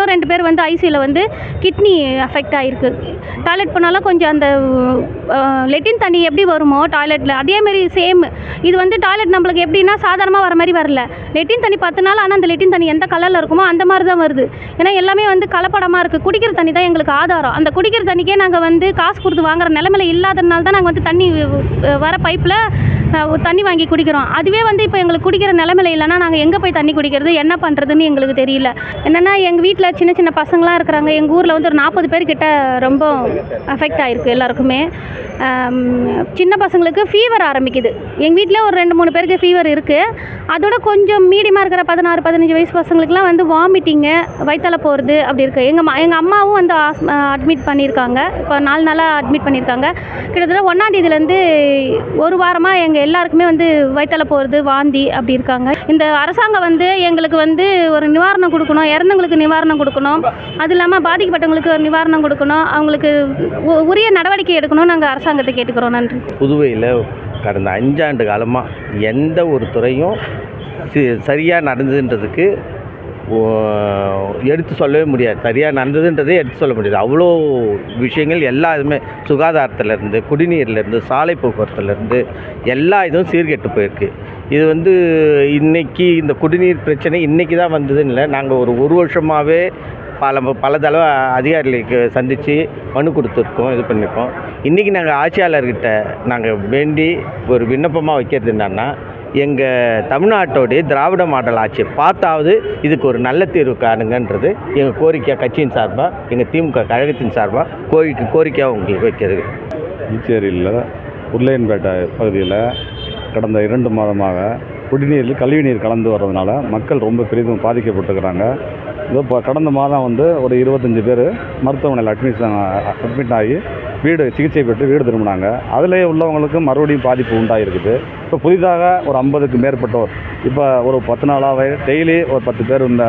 இன்னும் ரெண்டு பேர் வந்து ஐசியில் வந்து கிட்னி அஃபெக்ட் ஆகிருக்கு டாய்லெட் போனாலும் கொஞ்சம் அந்த லெட்டின் தண்ணி எப்படி வருமோ டாய்லெட்டில் அதேமாரி சேம் இது வந்து டாய்லெட் நம்மளுக்கு எப்படின்னா சாதாரணமாக வர மாதிரி வரல. லெட்டின் தண்ணி பத்து நாள் ஆனால் அந்த லெட்டின் தண்ணி எந்த கலரில் இருக்குமோ அந்த மாதிரி தான் வருது. ஏன்னா எல்லாமே வந்து கலப்படமாக இருக்குது குடிக்கிற தண்ணி தான் எங்களுக்கு ஆதாரம். அந்த குடிக்கிற தண்ணிக்கே நாங்கள் வந்து காசு கொடுத்து வாங்குற நிலமையில இல்லாததுனால தான் நாங்கள் வந்து தண்ணி வர பைப்பில் தண்ணி வாங்கி குடிக்கிறோம். அதுவே வந்து இப்போ எங்களுக்கு குடிக்கிற நிலமையில இல்லைன்னா நாங்கள் எங்கே போய் தண்ணி குடிக்கிறது என்ன பண்ணுறதுன்னு எங்களுக்கு தெரியல. என்னென்னா எங்கள் வீட்டில் சின்ன சின்ன பசங்களாம் இருக்கிறாங்க. எங்கள் ஊரில் வந்து ஒரு நாற்பது பேர் கிட்ட ரொம்ப அஃபெக்ட் ஆகிருக்கு எல்லாருக்குமே. சின்ன பசங்களுக்கு ஃபீவர் ஆரம்பிக்குது. எங்கள் வீட்டில் ஒரு ரெண்டு மூணு பேருக்கு ஃபீவர் இருக்குது அதோட கொஞ்சம் மீடியமாக இருக்கிற பதினாறு பதினஞ்சு வயசு பசங்களுக்குலாம் வந்து வாமிட்டிங்கு வயிற்றால போகிறது அப்படி இருக்குது எங்கள் மா எங்கள் அம்மாவும் வந்து அட்மிட் பண்ணியிருக்காங்க. இப்போ நாலு நாளாக அட்மிட் பண்ணியிருக்காங்க. கிட்டத்தட்ட ஒன்றாந்தேதியிலேருந்து ஒரு வாரமாக எங்கள் எல்லாருக்குமே வந்து வயிற்றால போகிறது வாந்தி அப்படி இருக்காங்க. இந்த அரசாங்கம் வந்து எங்களுக்கு வந்து ஒரு நிவாரணம் கொடுக்கணும் இறந்தவங்களுக்கு நிவாரணம் கொடுக்கணும். அது இல்லாமல் பாதிக்கப்பட்டவங்களுக்கு ஒரு நிவாரணம் கொடுக்கணும். அவங்களுக்கு உ- உரிய நடவடிக்கை எடுக்கணும் நாங்கள் அரசாங்கத்தை கேட்டுக்கிறோம். நன்றி. புதுவையில் கடந்த அஞ்சாண்டு காலமாக எந்த ஒரு துறையும் சரியாக நடந்ததுன்றதுக்கு எடுத்து சொல்லவே முடியாது. சரியாக நடந்ததுன்றதே எடுத்து சொல்ல முடியாது. அவ்வளோ விஷயங்கள் எல்லா இதுவுமே சுகாதாரத்துலேருந்து குடிநீர்லேருந்து சாலை போக்குவரத்துலேருந்து எல்லா இதுவும் சீர்கெட்டு போயிருக்கு. இது வந்து இன்றைக்கி இந்த குடிநீர் பிரச்சனை இன்றைக்கி தான் வந்ததுன்னு இல்லை. நாங்கள் ஒரு ஒரு வருஷமாகவே பல பல தடவை அதிகாரிகளுக்கு சந்தித்து மனு கொடுத்துருக்கோம் இது பண்ணியிருக்கோம் இன்றைக்கி நாங்கள் ஆட்சியாளர்கிட்ட நாங்கள் வேண்டி ஒரு விண்ணப்பமாக வைக்கிறது என்னென்னா எங்கள் தமிழ்நாட்டோடைய திராவிட மாடல் ஆட்சி பார்த்தாவது இதுக்கு ஒரு நல்ல தீர்வு காணுங்கன்றது எங்கள் கோரிக்கை கட்சியின் சார்பாக எங்கள் திமுக கழகத்தின் சார்பாக கோரிக்கை கோரிக்கையாக உங்களுக்கு வைக்கிறது. புதுச்சேரியில் உருளையன்பேட்டை பகுதியில் கடந்த இரண்டு மாதமாக குடிநீரில் கழிவுநீர் கலந்து வர்றதுனால மக்கள் ரொம்ப பெரிதும் பாதிக்கப்பட்டுக்கிறாங்க இதோ இப்போ கடந்த மாதம் வந்து ஒரு இருபத்தஞ்சி பேர் மருத்துவமனையில் அட்மிஷன் அட்மிட் ஆகி வீடு சிகிச்சை பெற்று வீடு திரும்பினாங்க. அதிலே உள்ளவங்களுக்கு மறுபடியும் பாதிப்பு உண்டாகிருக்குது இப்போ புதிதாக ஒரு ஐம்பதுக்கு மேற்பட்டோர் இப்போ ஒரு பத்து நாளாகவே டெய்லி ஒரு பத்து பேர் இந்த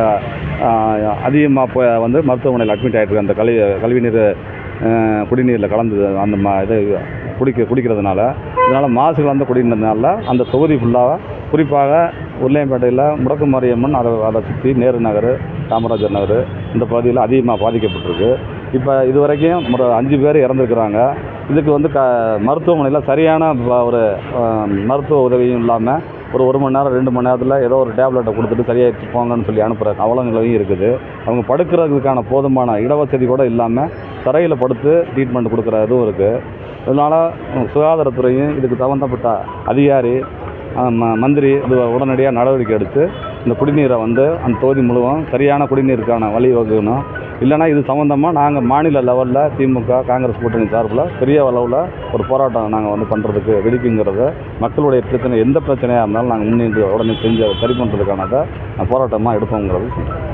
அதிகமாக இப்போ வந்து மருத்துவமனையில் அட்மிட் ஆகிட்டு அந்த கல்வி கழிவுநீர் நீர் குடிநீரில் கலந்து அந்த மா இது குடிக்க குடிக்கிறதுனால இதனால் மாசு கலந்த குடிநீர்னால அந்த தொகுதி ஃபுல்லாக குறிப்பாக உருளையம்பேட்டையில் முடக்கு மாரியம்மன் அதை அதை சுற்றி நேரு நகர் காமராஜர் நகர் இந்த பகுதியில் அதிகமாக பாதிக்கப்பட்டிருக்கு. இப்போ இது வரைக்கும் ஒரு அஞ்சு பேர் இறந்துருக்குறாங்க. இதுக்கு வந்து க மருத்துவமனையில் சரியான ப- ஒரு மருத்துவ உதவியும் இல்லாமல் ஒரு ஒரு மணி நேரம் ரெண்டு மணி நேரத்தில் ஏதோ ஒரு டேப்லெட்டை கொடுத்துட்டு சரியாகிட்டு போங்கன்னு சொல்லி அனுப்புகிற அவலங்களையும் இருக்குது. அவங்க படுக்கிறதுக்கான போதுமான இடவசதி கூட இல்லாமல் தரையில் படுத்து ட்ரீட்மெண்ட் கொடுக்குற இதுவும் இருக்குது இதனால் சுகாதாரத்துறையும் இதுக்கு சம்மந்தப்பட்ட அதிகாரி ம மந்திரி இது உடனடியாக நடவடிக்கை எடுத்து இந்த குடிநீரை வந்து அந்த தொகுதி முழுவதும் சரியான குடிநீருக்கான வழி இல்லைனா இல்லைன்னா இது சம்மந்தமாக நாங்கள் மாநில லெவலில் திமுக காங்கிரஸ் கூட்டணி சார்பில் பெரிய அளவில் ஒரு போராட்டம் நாங்கள் வந்து பண்ணுறதுக்கு வெடிக்குங்கிறத மக்களுடைய பிரச்சனை எந்த பிரச்சனையாக இருந்தாலும் நாங்கள் முன்னின்று உடனே செஞ்சு சரி பண்ணுறதுக்கானதை போராட்டமாக எடுப்போங்கிறது சொல்கிறேன்